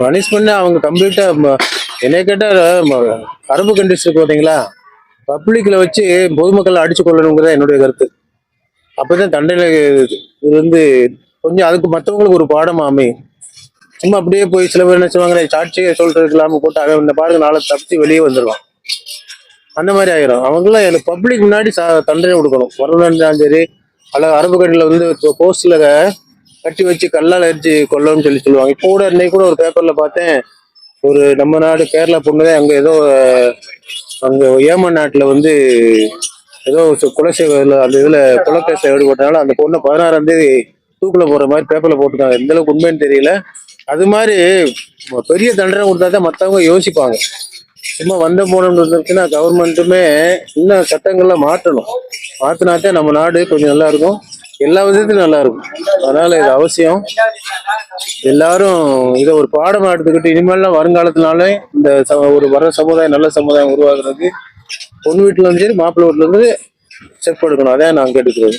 Punishment அவங்க கம்ப்ளீட்டா என்னைய கேட்டா அரபு கண்ட்ரிஸ் இருக்கு பார்த்தீங்களா பப்ளிக்ல வச்சு பொதுமக்களை அடிச்சு கொள்ளணுங்கிறத என்னுடைய கருத்து. அப்பதான் தண்டனை இது வந்து கொஞ்சம் அதுக்கு மற்றவங்களுக்கு ஒரு பாடம் அமையும். சும்மா அப்படியே போய் சில பேர் என்ன செய்வாங்க சாட்சியை சொல்றது இல்லாம போட்டு அவன் இந்த பாருங்க நாளை தப்பிச்சு வெளியே வந்துடுவான் அந்த மாதிரி ஆயிரும். அவங்களாம் எனக்கு பப்ளிக் முன்னாடி தண்டனை கொடுக்கணும். வரலாறு சரி அல்லது அரபு கண்ணில் வந்து போஸ்ட்ல கட்டி வச்சு கல்லால் அடிச்சு கொல்லணும்னு சொல்லி சொல்லுவாங்க. இப்போ கூட இன்னைக்கு கூட ஒரு பேப்பர்ல பார்த்தேன். ஒரு நம்ம நாடு கேரளா பொண்ணுதான் அங்க ஏதோ அங்கே அங்க ஏமன் நாட்டுல வந்து ஏதோ சு- அந்த இதுல கொலைக்கேச ஈடுபட்டனால அந்த பொண்ணை பதினாறாம் தேதி தூக்குல போற மாதிரி பேப்பர்ல போட்டிருக்காங்க. எந்த அளவுக்கு உண்மைன்னு தெரியல. அது மாதிரி பெரிய தண்டனை கொடுத்தா தான் மற்றவங்க யோசிப்பாங்க. சும்மா வந்த போனோம்னு கவர்மெண்ட்டுமே இன்னும் சட்டங்கள்லாம் மாற்றணும். மாற்றினாத்தான் நம்ம நாடு கொஞ்சம் நல்லா இருக்கும். எல்லா விதத்திலும் நல்லா இருக்கும் அதனால இது அவசியம். எல்லாரும் இதை ஒரு பாடமா எடுத்துக்கிட்டு இனிமேல்லாம் வருங்காலத்தினாலே இந்த ஒரு வர சமுதாயம் நல்ல சமுதாயம் உருவாக்குறதுக்கு பொண்ணு வீட்டுல இருந்து சரி மாப்பிள்ளை வீட்டுல இருந்து ஸ்டெப் எடுக்கணும். அதான் நான் கேட்டுக்கிறது.